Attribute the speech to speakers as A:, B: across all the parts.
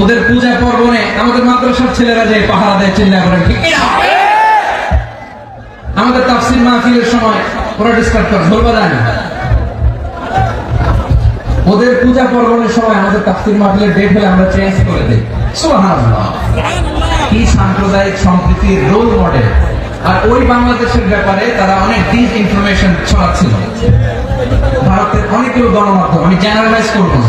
A: ওদের পূজা পর্বণে আমাদের মাদ্রাসার ছেলেরা যে পাহারা দেয় চিল্লা করে ঠিক আমাদের তাফসির মাহফিলের সময় ওরা ডিস্টার্ব করে বলব না। ওদের পূজা পর্বণের সময় আমাদের তাফসির মাহফিলের ডেট হলে আমরা চেঞ্জ করে দিই। কি সাম্প্রদায়িক সম্প্রীতির রোল মডেল আর ওই বাংলাদেশের ব্যাপারে তারা অনেক ডিস ইনফরমেশন ছড়াচ্ছিল। ভারতের অনেকগুলো গণমাধ্যম, আমি জেনারেলাইজ করব না।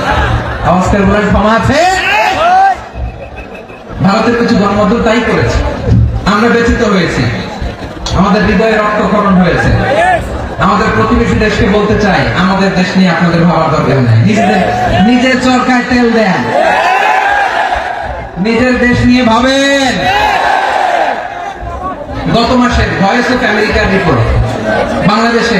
A: আওয়াজ করে বলেন ক্ষমা আছে? ভারতের কিছু গণমাধ্যম তাই করেছে। আমরা ব্যথিত হয়েছি। আমাদের হৃদয়ে রক্তক্ষরণ হয়েছে। আমাদের প্রতিবেশী দেশকে বলতে চাই, আমাদের দেশ নিয়ে আপনাদের ভাবার দরকার নেই। নিজেদের, নিজের চরকায় তেল দেন। নিজের দেশ নিয়ে ভাবেন। গত মাসে ভয়েস অফ আমেরিকার রিপোর্ট বাংলাদেশে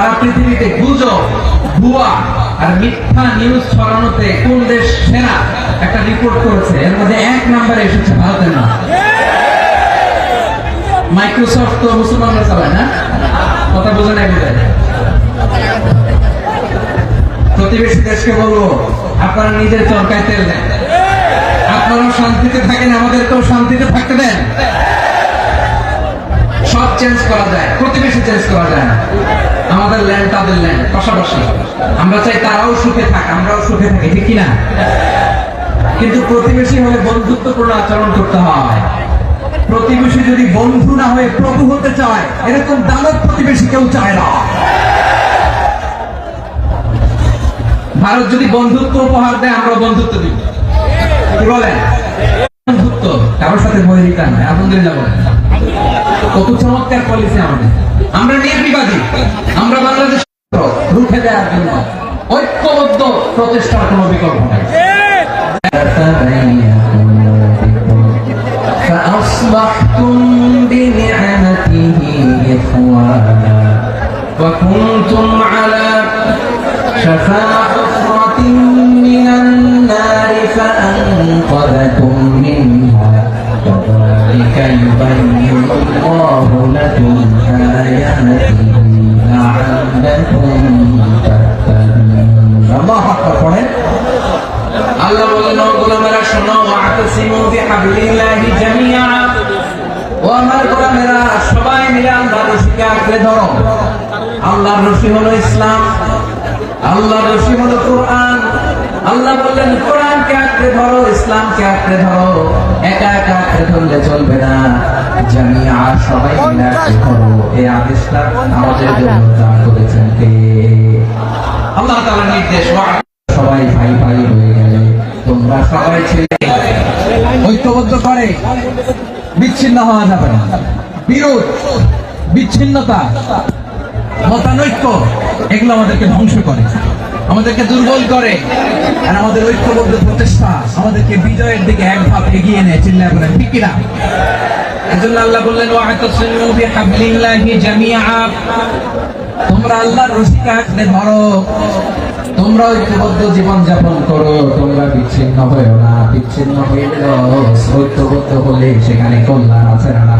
A: সারা পৃথিবীতে গুজব, ভুয়া আর মিথ্যা নিউজ ছড়ানোতে কোন দেশ সেরা একটা রিপোর্ট করেছে? এর মধ্যে এক নম্বরে এসেছে ভারতের নাম। মাইক্রোসফট তো মুসলমানরা চালায় না? কথা বোঝা নাই বোঝায় প্রতিবেশী দেশকে বলব, আপনারা নিজের চরকায় তেল দেন। আপনারাও শান্তিতে থাকেন, আমাদেরকেও শান্তিতে থাকতে দেন। চেঞ্জ করা যায়, প্রতিবেশী চেঞ্জ করা যায় না। আমাদের ল্যান্ড তাদের ল্যান্ড পাশাপাশি। আমরা চাই তারাও সুখে থাক, আমরাও সুখে থাকি, ঠিক কিনা? কিন্তু প্রতিবেশী হলে বন্ধুত্বপূর্ণ আচরণ করতে হয়। প্রতিবেশী যদি বন্ধু না হয়ে প্রভু হতে চায়, এরকম দানব প্রতিবেশী কেউ চায় না। ভারত যদি বন্ধুত্ব উপহার দেয় আমরা বন্ধুত্ব দিব। কি বলেন? বন্ধুত্ব, কারোর সাথে বহিরিতা নয়, আলহামদুলিল্লাহ বলেন। কত চমৎকার পলিসি আমাদের আমরা নির্বিবাদী আমরা বাংলাদেশ রুখে দেওয়ার জন্য ঐক্যবদ্ধ প্রচেষ্টার কোনো বিকল্প নাই فأصبحتم بنعمته إخوانا وكنتم على شفا বিহাবলিল্লাহি জামিআ। ও আমার গোলামেরা, সবাই মিলে আল্লাহর রশিকে আঁকড়ে ধরো। আল্লাহর রশি হলো ইসলাম, আল্লাহর রশি হলো কোরআন। আল্লাহ বললেন, কোরআনকে আঁকড়ে ধরো, ইসলামকে আঁকড়ে ধরো। একা একা আঁকড়ে ধরলে চলবে না। জামিয়া সবাই মিলে আঁকড়ে ধরো। এই আদেশটা আমাদের জন্য দান করেছেন কে? আল্লাহ তাআলার নির্দেশ সবাই ভাই ভাই হয়ে গেলে তোমরা সবাই ছেলে। ঐক্যবদ্ধ করে, বিচ্ছিন্ন হওয়া যাবে না। বিরোধ, বিচ্ছিন্নতা, মতানৈক্য, এগুলো আমাদেরকে ধ্বংস করে। আমাদেরকে দুর্বল করে আর আমাদের ঐক্যবদ্ধ প্রচেষ্টা আমাদেরকে বিজয়ের দিকে এক ভাব এগিয়ে নেয়, চিল্লায় বলেন ঠিক কিনা? এজন্য আল্লাহ বললেন তোমরা আল্লাহর আঁকড়ে ধরো তোমরা ঐক্যবদ্ধ জীবন যাপন করো, তোমরা বিচ্ছিন্ন হয়েও না, বিচ্ছিন্ন হইলেও ঐক্যবদ্ধ হলে সেখানে কল্যাণ আছে না